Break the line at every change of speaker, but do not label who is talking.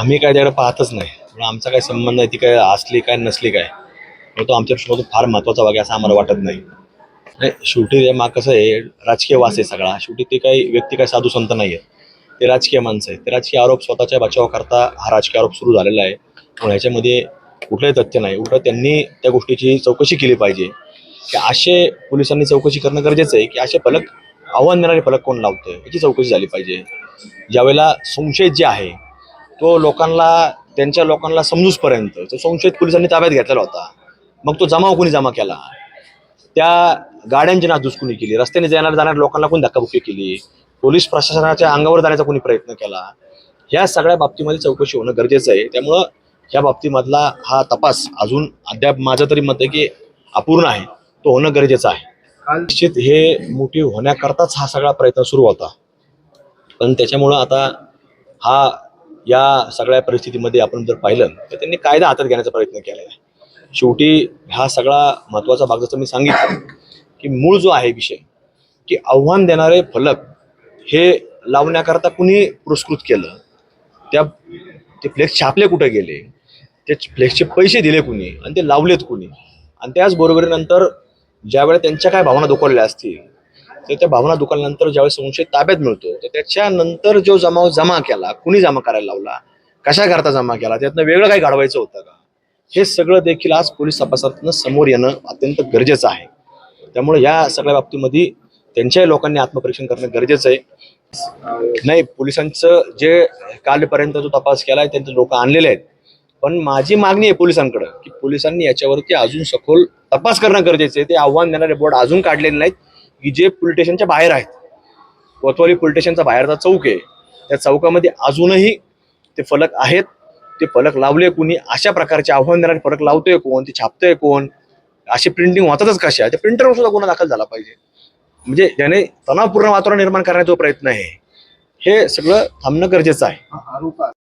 आम्ही काय त्याकडे पाहतच नाही. म्हणून आमचा काय संबंध आहे ती काय असली काय नसली काय तो आमच्या फार महत्त्वाचा भाग आहे असं आम्हाला वाटत नाही. नाही शेवटी ते माग कसं आहे राजकीय वास आहे सगळा. शेवटी ते काही व्यक्ती काय साधू संत नाही आहेत. ते राजकीय माणसं आहेत. ते राजकीय आरोप स्वतःच्या बचावाकरता हा राजकीय आरोप सुरू झालेला आहे. मग ह्याच्यामध्ये कुठलंही तथ्य नाही. उलट त्यांनी त्या गोष्टीची चौकशी केली पाहिजे. की असे पोलिसांनी चौकशी करणं गरजेचं आहे की असे फलक आव्हान देणारे फलक कोण लावतोय याची चौकशी झाली पाहिजे. ज्यावेळेला संशयित जे आहे तो लोकांना त्यांच्या लोकांना समजूसपर्यंत तो संशयित पोलिसांनी ताब्यात घेतलेला होता. मग तो जमाव कोणी जमा केला? त्या गाड्यांची नासधूस कोणी केली? रस्त्याने जाणार जाणाऱ्या लोकांना कोणी धक्काबुक्की केली? पोलीस प्रशासनाच्या अंगावर जाण्याचा कोणी प्रयत्न केला? ह्या सगळ्या बाबतीमध्ये चौकशी होणं गरजेचं आहे. त्यामुळं ह्या बाबतीमधला हा तपास अजून अद्याप माझं तरी मत आहे की अपूर्ण आहे. तो होणं गरजेचं आहे. निश्चित हे मोठी होण्याकरताच हा सगळा प्रयत्न सुरू होता. पण त्याच्यामुळं आता हा या सगळ्या परिस्थितीमध्ये आपण जर पाहिलं तर त्यांनी कायदा हातात घेण्याचा प्रयत्न केला आहे. शेवटी हा सगळा महत्त्वाचा भाग जसं मी सांगितलं की मूळ जो आहे विषय की आव्हान देणारे फलक हे लावण्याकरता कुणी पुरस्कृत केलं? त्या ते फ्लेक्स छापले कुठे गेले? ते फ्लेक्सचे पैसे दिले कुणी? आणि ते लावलेत कुणी? आणि त्याचबरोबरीनंतर ज्यावेळेला त्यांच्या काय भावना दुखवलेल्या असतील तर त्या भावना दुखवल्यानंतर ज्यावेळेस संशय ताब्यात मिळतो तर त्याच्यानंतर जो जमाव जमा केला कुणी जमा करायला लावला कशाकरता जमा केला त्यातनं वेगळं काही घडवायचं होतं का? हे सगळं देखील आज पोलीस तपासातनं समोर येणं अत्यंत गरजेचं आहे. त्यामुळे या सगळ्या बाबतीमध्ये त्यांच्याही लोकांनी आत्मपरीक्षण करणं गरजेचं आहे. नाही पोलिसांचं जे कालपर्यंत जो तपास केलाय त्यांचे लोक आणलेले आहेत पण माझी मागणी आहे पोलिसांकडं की पोलिसांनी याच्यावरती अजून सखोल तपास करणं गरजेचं आहे. ते आव्हान देणारे बोर्ड अजून काढलेले नाहीत. की जे पोलीस स्टेशनच्या बाहेर आहेत. कोतवाली पोलीस स्टेशनचा बाहेरचा चौक आहे. त्या चौकामध्ये अजूनही ते फलक आहेत. ते फलक लावले कोणी अशा प्रकारचे आव्हान देणारे फलक लावतोय कोण ते छापतोय कोण? अशी प्रिंटिंग होतातच कशा त्या प्रिंटरवर सुद्धा गुन्हा दाखल झाला पाहिजे. म्हणजे ज्याने तणावपूर्ण वातावरण निर्माण करण्याचा प्रयत्न आहे हे सगळं थांबणं गरजेचं आहे.